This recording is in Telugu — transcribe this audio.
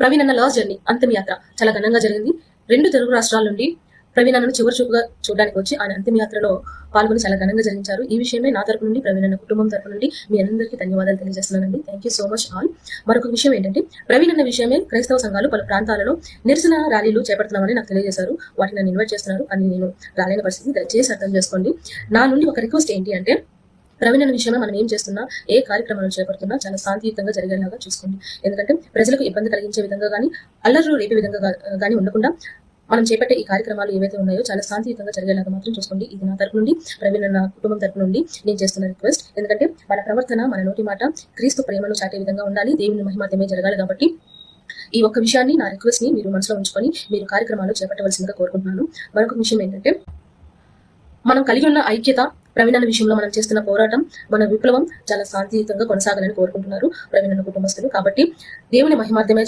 ప్రవీణ్ అన్న లాస్ట్ జర్నీ అంతిమయాత్ర చాలా ఘనంగా జరిగింది. రెండు తెలుగు రాష్ట్రాల నుండి ప్రవీణ్ అన్నను చివరి చూపుగా చూడడానికి వచ్చి ఆయన అంతిమయాత్రలో పాల్గొని చాలా ఘనంగా జరిగించారు ఈ విషయమే నా తరపు నుండి ప్రవీణ్ అన్న కుటుంబం తరపు నుండి మీ అందరికీ ధన్యవాదాలు తెలియజేస్తున్నానండి. Thank you so much all మరొక విషయం ఏంటంటే ప్రవీణ్ అన్న విషయమే క్రైస్తవ సంఘాలు పలు ప్రాంతాలలో నిరసన ర్యాలీలు చేపడుతున్నామని నాకు తెలియజేశారు. వాటిని నన్ను ఇన్వైట్ చేస్తున్నారు. అని నేను రాలేని పరిస్థితి దయచేసి అర్థం చేసుకోండి. నా నుండి ఒక రిక్వెస్ట్ ఏంటి అంటే ప్రవీణన విషయంలో మనం ఏం చేస్తున్నా ఏ కార్యక్రమాలు చేపడుతున్నా చాలా శాంతియుతంగా జరిగేలాగా చూసుకోండి. ఎందుకంటే ప్రజలకు ఇబ్బంది కలిగించే విధంగా కానీ అల్లర్లు రేపే విధంగా కానీ ఉండకుండా మనం చేపట్టే ఈ కార్యక్రమాలు ఏవైతే ఉన్నాయో చాలా శాంతియుతంగా జరిగేలాగా మాత్రం చూసుకోండి. ఇది నా తరపు నుండి ప్రవీణ్ నా కుటుంబం తరపు నుండి నేను చేస్తున్న రిక్వెస్ట్. ఎందుకంటే మన ప్రవర్తన మన నోటి మాట క్రీస్తు ప్రేమను చాటే విధంగా ఉండాలి దేవుని మహిమాత్యమే జరగాలి కాబట్టి ఈ ఒక్క విషయాన్ని నా రిక్వెస్ట్ని మీరు మనసులో ఉంచుకొని మీరు కార్యక్రమాలు చేపట్టవలసిందిగా కోరుకుంటున్నాను. మరొక విషయం ఏంటంటే మనం కలిగి ఉన్న ఐక్యత ప్రవీణుల విషయంలో మనం చేస్తున్న పోరాటం మన విప్లవం చాలా శాంతియుతంగా కొనసాగాలని కోరుకుంటున్నారు ప్రవీణుల కుటుంబస్తులు. కాబట్టి దేవుని మహిమార్థమే